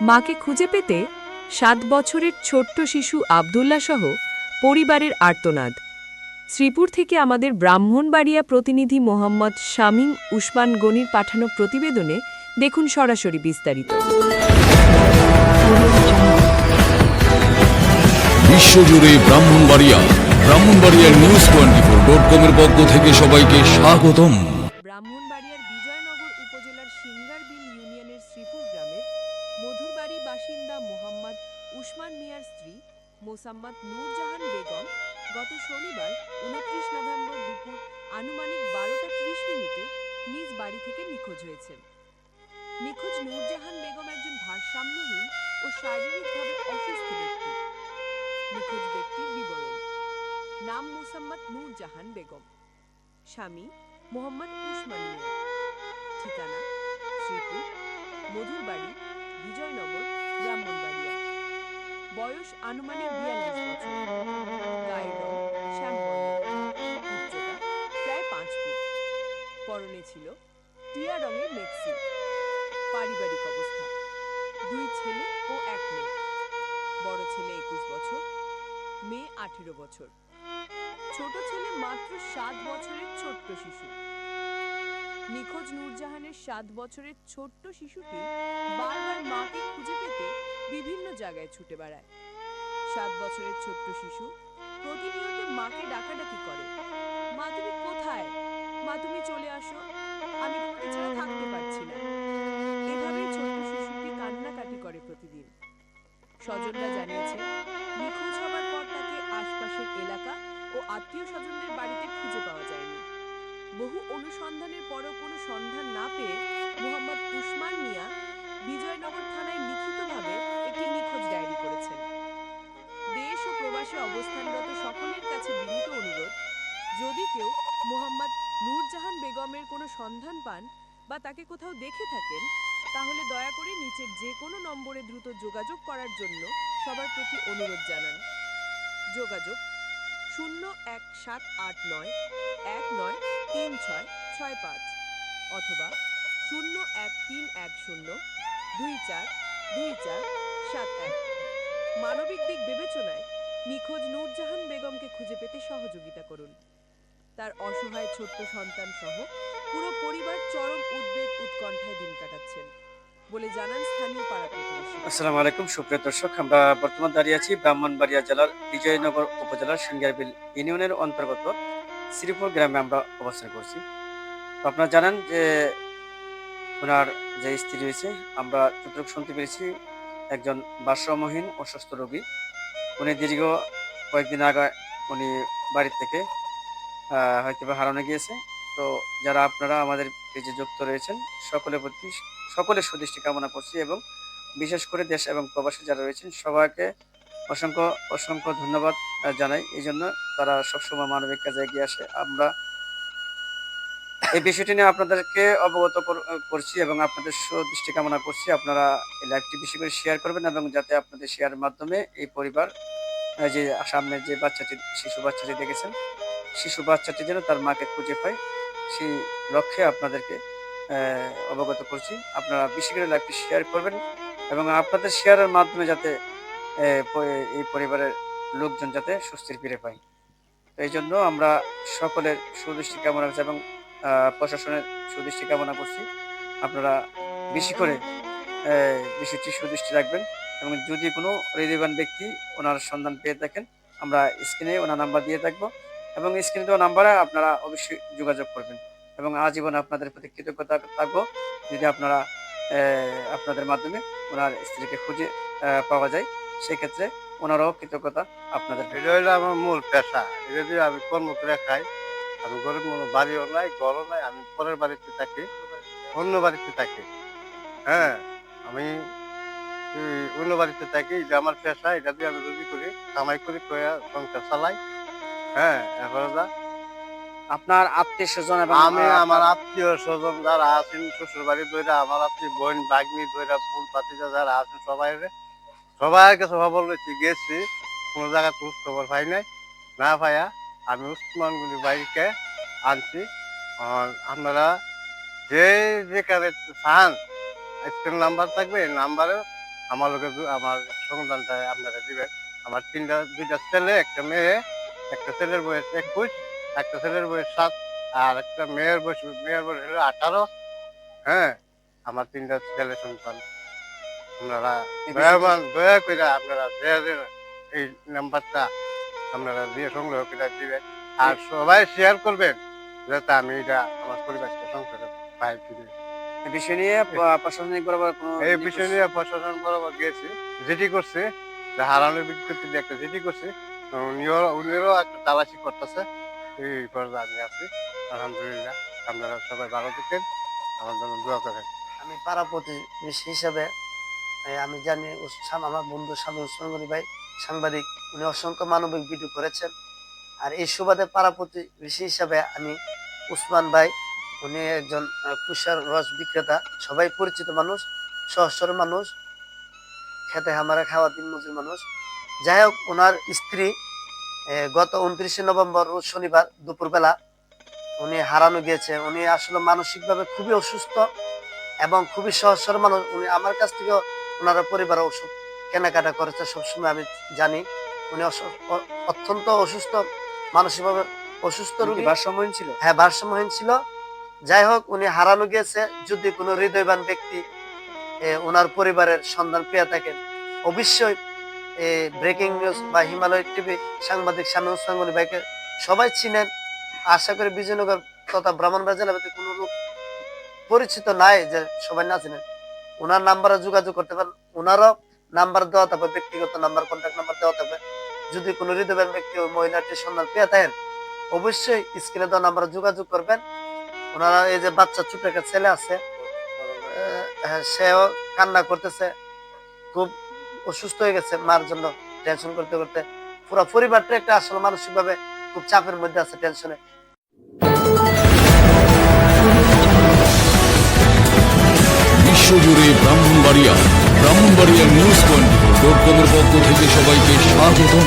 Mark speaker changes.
Speaker 1: মাকে খুঁজে পেতে সাত বছরের ছোট্ট শিশু আবদুল্লা সহ পরিবারের আর্তনাদ। শ্রীপুর থেকে আমাদের ব্রাহ্মণবাড়িয়া প্রতিনিধি মোহাম্মদ শামীম উসমান গনির পাঠানো প্রতিবেদনে দেখুন সরাসরি বিস্তারিত।
Speaker 2: বিশ্বজুড়ে ব্রাহ্মণবাড়িয়া, ব্রাহ্মণবাড়িয়ার নিউজ টোয়েন্টি ফোর ডট কমের পক্ষ থেকে সবাইকে স্বাগতম।
Speaker 1: মোসাম্মদ নূরজাহান বেগম গত শনিবার উনত্রিশ নভেম্বর দুপুর আনুমানিক বারোটা ত্রিশ মিনিটে নিজ বাড়ি থেকে নিখোঁজ হয়েছেন। নিখোঁজ নূরজাহান বেগম একজন ভারসাম্যহীন ও শারীরিকভাবে অসুস্থ ব্যক্তি। নিখোঁজ ব্যক্তির বিবরণ। নাম মোসাম্মদ নূরজাহান বেগম। স্বামী মোহাম্মদ উসমান মিয়া। ঠিকানা শ্রীপুর, মধুরবাড়ি, বিজয়নগর ব্রাহ্মণবাড়িয়া বয়স আনুমানিক বিয়াল্লিশ বছর। গায়ের রং উচ্চতা প্রায় পাঁচ ফুট। পরনে ছিল টিয়া রঙের মেক্সি। পারিবারিক অবস্থা, দুই ছেলে ও এক মেয়ে। বড় ছেলে একুশ বছর, মেয়ে আঠেরো বছর। ছোট ছেলে মাত্র সাত বছরের ছোট্ট শিশু। নিখোঁজ নূরজাহানের সাত বছরের ছোট্ট শিশুটি বারবার মাকে খুঁজে পেতে বিভিন্ন জায়গায় ছুটে বেড়ায়। সাত বছরের ছোট্ট শিশু প্রতিনিয়ত মাকে ডাকাডাকি করে। মা, তুমি কোথায়? মা, তুমি চলে আসো। আমি তোমাকে ছাড়া থাকতে পারছি না। এভাবেই ছোট্ট শিশুটি কান্নাকাটি করে প্রতিদিন। স্বজনরা জানিয়েছে, নিখোঁজ হবার পর তাকে আশপাশের এলাকা ও আত্মীয় স্বজনদের বাড়িতে খুঁজে পাওয়া যায়নি। বহু অনুসন্ধানের পরও কোনো সন্ধান না পেয়ে মোহাম্মদ উসমান মিয়া বিজয়নগর থানায় লিখিতভাবে নিখোঁজ ডায়েরি করেছেন। দেশ ও প্রবাসে অবস্থানরত সকলের কাছে বিনীত অনুরোধ, যদি কেউ মোহাম্মদ নূরজাহান বেগমের কোনো সন্ধান পান বা তাকে কোথাও দেখে থাকেন, তাহলে দয়া করে নিচের যে কোনো নম্বরে দ্রুত যোগাযোগ করার জন্য সবার প্রতি অনুরোধ জানান। যোগাযোগ শূন্য এক সাত আট নয় এক নয় তিন ছয় ছয় পাঁচ অথবা শূন্য এক তিন এক শূন্য দুই চার দুই চার সাত এক মানবিক দিক বিবেচনায় নিখোঁজ নূরজাহান বেগমকে খুঁজে পেতে সহযোগিতা করুন। তার অসহায় ছোট্ট সন্তান সহ পুরো পরিবার চরম উদ্বেগ উৎকণ্ঠায় দিন কাটাচ্ছেন বলে জানান স্থানীয় পাড়া
Speaker 3: আসসালামু আলাইকুম, সুপ্রিয় দর্শক, আমরা বর্তমান দাঁড়িয়ে আছি ব্রাহ্মণবাড়িয়া জেলার বিজয়নগর উপজেলার সিঙ্গারবিল ইউনিয়নের অন্তর্গত শ্রীপুর গ্রামে আমরা অবস্থান করছি। আপনারা জানেন যে ওনার যে স্ত্রী রয়েছে, আমরা যতটুকু শুনতে পেরেছি, একজন ভারসাম্যহীন, অসুস্থ রোগী। উনি দীর্ঘ কয়েকদিন আগে উনি বাড়ি থেকে হয়তো বা হারানো গিয়েছে। তো যারা আপনারা আমাদের পেজে যুক্ত রয়েছেন সকলের প্রতি, সকলের সুদৃষ্টি কামনা করছি এবং বিশেষ করে দেশ এবং প্রবাসী যারা রয়েছেন, সবাইকে অসংখ্য অসংখ্য ধন্যবাদ জানাই। এই জন্য তারা সবসময় মানবিক কাজে এগিয়ে আসে। আমরা এই বিষয়টি নিয়ে আপনাদেরকে অবগত কর- করছি এবং আপনাদের সুদৃষ্টি কামনা করছি। আপনারা এই লাইভটি বেশি করে শেয়ার করবেন এবং যাতে আপনাদের শেয়ারের মাধ্যমে এই পরিবার যে সামনে যে বাচ্চাটি, শিশু বাচ্চাটি দেখেছেন, শিশু বাচ্চাটি যেন তার মাকে খুঁজে পায়, সেই লক্ষ্যে আপনাদেরকে অবগত করছি। আপনারা বেশি করে লাইভটি শেয়ার করবেন এবং আপনাদের শেয়ারের মাধ্যমে যাতে এই পরিবারের লোকজন যাতে সুস্থির ফিরে পায়। এই জন্য আমরা সকলের সুদৃষ্টি কামনা করছি এবং প্রশাসনের সুদৃষ্টি কামনা করছি। আপনারা বেশি করে বিষয়টি সুদৃষ্টি রাখবেন এবং যদি কোনো হৃদয়বান ব্যক্তি ওনার সন্ধান পেয়ে থাকেন, আমরা স্ক্রিনে ওনার নাম্বার দিয়ে থাকব এবং স্ক্রিনে দেওয়া নাম্বারে আপনারা অবশ্যই যোগাযোগ করবেন এবং আজীবন আপনাদের প্রতি কৃতজ্ঞতা থাকব যদি আপনারা আপনাদের মাধ্যমে ওনার স্ত্রীকে খুঁজে পাওয়া যায়, সেক্ষেত্রে ওনারাও কৃতজ্ঞতা আপনাদের।
Speaker 4: এটা আমার মূল পেশা। এটা দিয়ে আমি কর্ম করে খাই। আমি গরিব কোনো বাড়িও নাই ঘরও নাই আমি পরের বাড়িতে থাকি অন্য বাড়িতে থাকি। হ্যাঁ আমি অন্য বাড়িতে থাকি এটা আমার পেশা এটা দিয়ে আমি রুজি করি কামাই করি সংসার চালাই। হ্যাঁ যা।
Speaker 3: আপনার আত্মীয় স্বজন
Speaker 4: আমি আমার আত্মীয় স্বজন যারা আছেন শ্বশুর বাড়ি ধরে আমার আত্মীয় বোন বাগনি ধরে ফুল পাতিজা যারা আছেন সবাই সবার কাছে খবর লইছি গেছি কোনো জায়গায় খোঁজ খবর পাই নাই। না পাইয়া আমি উসমানগুলি বাইকে আনছি। আর আপনারা যে যেখানে চান স্ক্রিন নাম্বার থাকবে এই নাম্বারে আমার লোকে আমার সন্তানটা আপনারা দিবেন। আমার তিনটা দুইটা ছেলে একটা মেয়ে একটা ছেলের বয়স একুশ একটা ছেলের বয়স সাত আর একটা মেয়ের বয়স মেয়ের বয়স হলো আঠারো। হ্যাঁ আমার তিনটা ছেলে সন্তান। আপনারা দয়া করে আপনারা এই নাম্বারটা আপনারা দিয়ে সংগ্রহ করে দিবেন। আর সবাই শেয়ার করবেন যাতে আমি এটা আমার পরিবারকে সংসারে পাই ফিরে
Speaker 3: এই বিষয় নিয়ে প্রশাসনিক বরাবর কোনো
Speaker 4: এই বিষয় নিয়ে প্রশাসন বরাবর গিয়েছি যেটি করছে যে হারানোর বিজ্ঞপ্তি দিয়ে একটা যেটি করছে উনিও উনিও একটা তালাশি করতেছে। এই পর্যায়ে আমি আছি। আলহামদুলিল্লাহ আপনারা সবাই ভালো থাকেন। আমার জন্য দোয়া করেন।
Speaker 5: আমি পাড়া প্রতিবেশী হিসাবে আমি জানি আমার বন্ধু স্বামী উসমান ভাই সাংবাদিক, উনি অসংখ্য মানবিক ভিডিও করেছেন। আর এই সুবাদে পাড়া প্রতিবেশী হিসাবে আমি উসমান ভাই, উনি একজন কুষার রস বিক্রেতা, সবাই পরিচিত মানুষ সহস্র মানুষ, খেতে হামারে খাওয়া দিন মজুর মানুষ। যাই হোক ওনার স্ত্রী গত উনত্রিশে নভেম্বর, রোজ শনিবার দুপুরবেলা উনি হারানো গিয়েছে। উনি আসলে মানসিকভাবে খুবই অসুস্থ এবং খুবই সহজ সরল মানুষ। উনি আমার কাছ থেকে ওনারা পরিবার ওষুধ কেনাকাটা করেছে সবসময় আমি জানি। উনি অত্যন্ত অসুস্থ মানসিকভাবে অসুস্থ রোগী।
Speaker 3: ভারসাম্যহীন ছিল?
Speaker 5: হ্যাঁ ভারসাম্যহীন ছিল। যাই হোক উনি হারানো গিয়েছে। যদি কোনো হৃদয়বান ব্যক্তি ওনার পরিবারের সন্ধান পেয়ে থাকেন অবশ্যই ব্রেকিং নিউজ বা হিমালয় টিভি সাংবাদিক স্বামী ওসমান ভাইকে সবাই চিনেন। আশা করি বিজয়নগর তথা ব্রাহ্মণবাড়ি জেলা ভিতরে কোনো লোক পরিচিত নাই যে সবাই না চিনেন। ওনার নাম্বারে যোগাযোগ করতে পারেন। ওনারও নাম্বার দেওয়া থাকবে ব্যক্তিগত নাম্বার কন্ট্যাক্ট নাম্বার দেওয়া থাকবে। যদি কোনো হৃদয়বান ব্যক্তি ওই মহিলাটির সন্ধান পেয়ে থাকেন অবশ্যই স্ক্রিনে দেওয়া নাম্বারে যোগাযোগ করবেন। ওনারা এই যে বাচ্চা ছোট একটা ছেলে আছে হ্যাঁ, সেও কান্না করতেছে খুব অসুস্থ হয়ে গেছে মার জন্য টেনশন করতে করতে। পুরো পরিবারটা একটা আসলে মানসিক ভাবে খুব চাপের মধ্যে আছে টেনশনে
Speaker 2: বিশ্বজুড়ে ব্রাহ্মণবাড়িয়া। ব্রাহ্মণবাড়িয়া নিউজ টোয়েন্টি কমের পক্ষ থেকে সবাইকে স্বাগতম।